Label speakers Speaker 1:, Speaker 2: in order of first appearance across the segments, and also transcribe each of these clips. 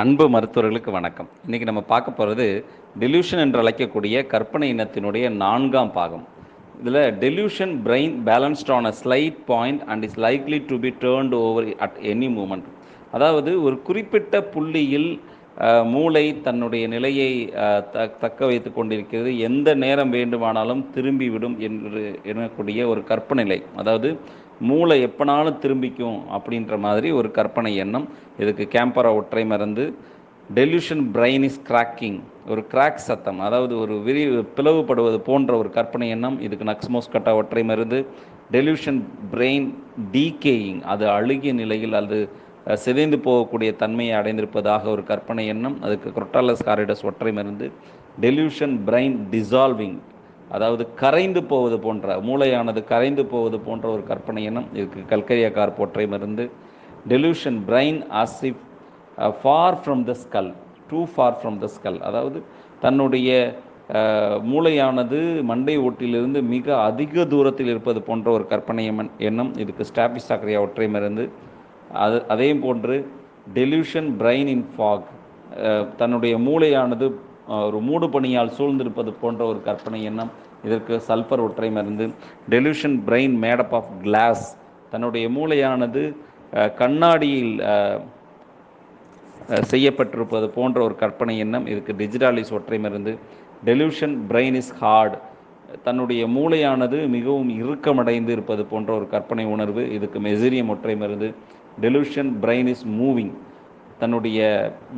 Speaker 1: அன்பு மருத்துவர்களுக்கு வணக்கம். இன்றைக்கி நம்ம பார்க்க போகிறது டெலியூஷன் என்று அழைக்கக்கூடிய கற்பனை இனத்தினுடைய நான்காம் பாகம். இதில் delusion brain balanced on a slight point and is likely to be turned over at any moment அதாவது ஒரு குறிப்பிட்ட புள்ளியில் மூளை தன்னுடைய நிலையை த தக்க வைத்து கொண்டிருக்கிறது. எந்த நேரம் வேண்டுமானாலும் திரும்பிவிடும் என்று எனக்கூடிய ஒரு கற்பனை நிலை. அதாவது மூளை எப்பனாலும் திரும்பிக்கும் அப்படின்ற மாதிரி ஒரு கற்பனை எண்ணம். இதுக்கு கேம்பரா ஒற்றை மருந்து. டெலியூஷன் பிரெயின் இஸ் கிராக்கிங் ஒரு கிராக் சத்தம் அதாவது ஒரு விரி பிளவுபடுவது போன்ற ஒரு கற்பனை எண்ணம். இதுக்கு நக்ஸ்மோஸ் கட்டா ஒற்றை மருந்து. டெலியூஷன் பிரெயின் டீகேயிங் அது அழுகிய நிலையில் அது சிதைந்து போகக்கூடிய தன்மையை அடைந்திருப்பதாக ஒரு கற்பனை எண்ணம். அதுக்கு குரோட்டாலஸ் காரிடஸ் ஒற்றை மருந்து. டெலியூஷன் பிரெயின் டிசால்விங் அதாவது கரைந்து போவது போன்ற மூளையானது கரைந்து போவது போன்ற ஒரு கற்பனை எண்ணம் இதுக்கு கல்கரியா கார் ஒற்றை மருந்து delusion brain as if far from the skull too far from the skull அதாவது தன்னுடைய uh, மூளையானது மண்டை ஓட்டிலிருந்து மிக அதிக தூரத்தில் இருப்பது போன்ற ஒரு கற்பனை எண்ணம் இதுக்கு ஸ்டாபி சாக்கரியா ஒற்றை மருந்து. அது அதையும் போன்று டெலியூஷன் பிரைன் இன் ஃபாக் தன்னுடைய மூளையானது ஒரு மூடு பணியால் சூழ்ந்திருப்பது போன்ற ஒரு கற்பனை எண்ணம். இதற்கு சல்ஃபர் ஒற்றை மருந்து delusion brain made up of glass தன்னுடைய மூளையானது கண்ணாடியில் செய்யப்பட்டிருப்பது போன்ற ஒரு கற்பனை எண்ணம். இதுக்கு டிஜிட்டாலிஸ் ஒற்றை மருந்து டெலியூஷன் பிரெயின் இஸ் ஹார்ட் தன்னுடைய மூளையானது மிகவும் இறுக்கமடைந்து இருப்பது போன்ற ஒரு கற்பனை உணர்வு. இதுக்கு மெசிரியம் ஒற்றை மருந்து டெலியூஷன் பிரெயின் இஸ் மூவிங் தன்னுடைய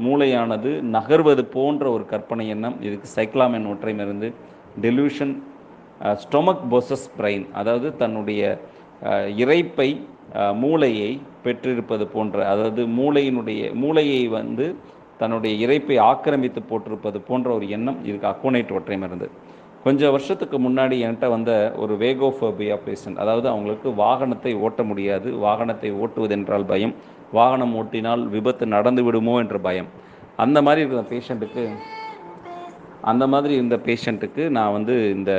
Speaker 1: மூளையானது நகர்வது போன்ற ஒரு கற்பனை எண்ணம் இதுக்கு சைக்ளாமென் ஒற்றை மருந்து டெலியூஷன் ஸ்டொமக் பொசஸ் பிரெயின் அதாவது தன்னுடைய இறைப்பை இரைப்பை மூளையை பெற்றிருப்பது போன்ற அதாவது மூளையினுடைய மூளையை வந்து தன்னுடைய இறைப்பை ஆக்கிரமித்து போட்டிருப்பது போன்ற ஒரு எண்ணம் இதுக்கு அக்கோனைட் ஒற்றை மருந்து கொஞ்சம் வருஷத்துக்கு முன்னாடி என்கிட்ட வந்த ஒரு வேகோஃபோபியா பேஷண்ட் அதாவது அவங்களுக்கு வாகனத்தை ஓட்ட முடியாது வாகனத்தை ஓட்டுவது என்றால் பயம். வாகனம் ஓட்டினால் விபத்து நடந்து விடுமோ என்ற பயம். அந்த மாதிரி இருக்கிற பேஷண்ட்டுக்கு அந்த மாதிரி இருந்த பேஷண்ட்டுக்கு நான் வந்து இந்த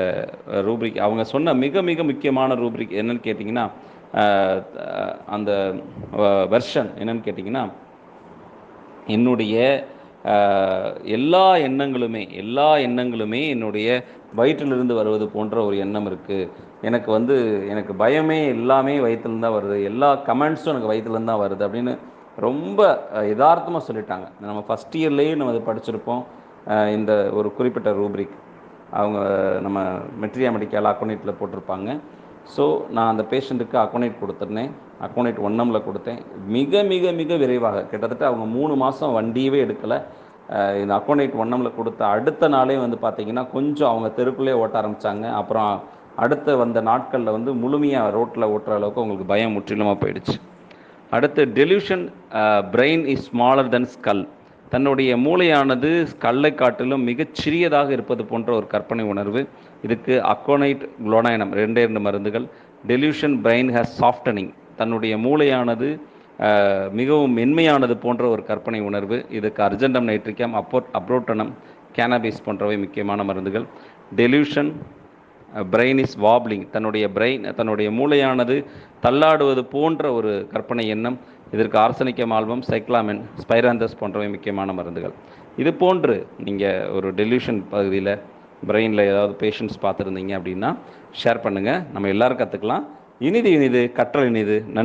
Speaker 1: ரூப்ரிக் அவங்க சொன்ன மிக மிக முக்கியமான ரூப்ரிக் என்னன்னு கேட்டிங்கன்னா அந்த வெர்ஷன் என்னன்னு கேட்டிங்கன்னா என்னுடைய எல்லா எண்ணங்களுமே எல்லா எண்ணங்களுமே என்னுடைய வயிற்றிலிருந்து வருவது போன்ற ஒரு எண்ணம் இருக்குது எனக்கு வந்து எனக்கு பயமே எல்லாமே வயிற்றுலேருந்து தான் வருது. எல்லா கமெண்ட்ஸும் எனக்கு வயிற்றுலேருந்து தான் வருது அப்படின்னு ரொம்ப யதார்த்தமாக சொல்லிட்டாங்க. நம்ம ஃபஸ்ட் இயர்லேயே நம்ம அதை படிச்சிருப்போம். இந்த ஒரு குறிப்பிட்ட ரூப்ரிக் அவங்க நம்ம மெட்ரியா மெடிக்கல் அக்கௌனேட்டில் போட்டிருப்பாங்க. ஸோ நான் அந்த பேஷண்ட்டுக்கு அக்கோனேட் கொடுத்துருந்தேன். அக்கோனேட் ஒன்னமில் கொடுத்தேன். மிக மிக மிக விரைவாக. கிட்டத்தட்ட அவங்க மூணு மாதம் வண்டியவே எடுக்கலை. இந்த அக்கோனேட் ஒன்னமில் கொடுத்த அடுத்த நாளே வந்து பார்த்தீங்கன்னா கொஞ்சம் அவங்க தெருக்குள்ளே ஓட்ட ஆரம்பித்தாங்க அப்புறம் அடுத்த வந்த நாட்களில் வந்து முழுமையாக ரோட்டில் ஓட்டுற அளவுக்கு அவங்களுக்கு பயம் முற்றிலுமாக போயிடுச்சு. அடுத்து delusion brain is smaller than skull தன்னுடைய மூளையானது கல்லை காட்டிலும் மிகச் சிறியதாக இருப்பது போன்ற ஒரு கற்பனை உணர்வு. இதுக்கு அக்கோனைட் குளோனைனம் ரெண்டே ரெண்டு மருந்துகள். டெலியூஷன் பிரெயின் ஹேஸ் சாஃப்டனிங் தன்னுடைய மூளையானது மிகவும் மென்மையானது போன்ற ஒரு கற்பனை உணர்வு. இதுக்கு அர்ஜென்டம் நைட்ரிக்கம் அப்போ அப்ரோட்டனம் கேனபிஸ் போன்றவை முக்கியமான மருந்துகள். டெலியூஷன் பிரெயின் இஸ் வாப்லிங் தன்னுடைய பிரெயின் தன்னுடைய மூளையானது தள்ளாடுவது போன்ற ஒரு கற்பனை எண்ணம். இதற்கு ஆர்சனிக்கம் ஆல்பம் சைக்ளாமென் ஸ்பைராந்தஸ் போன்றவை முக்கியமான மருந்துகள். இது போன்று நீங்கள் ஒரு டெலியூஷன் பகுதியில் பிரெயினில் ஏதாவது பேஷண்ட்ஸ் பார்த்துருந்தீங்க அப்படின்னா ஷேர் பண்ணுங்கள் நம்ம எல்லாரும் கற்றுக்கலாம் இனிது இனிது கற்றல் இனிது. நன்றி.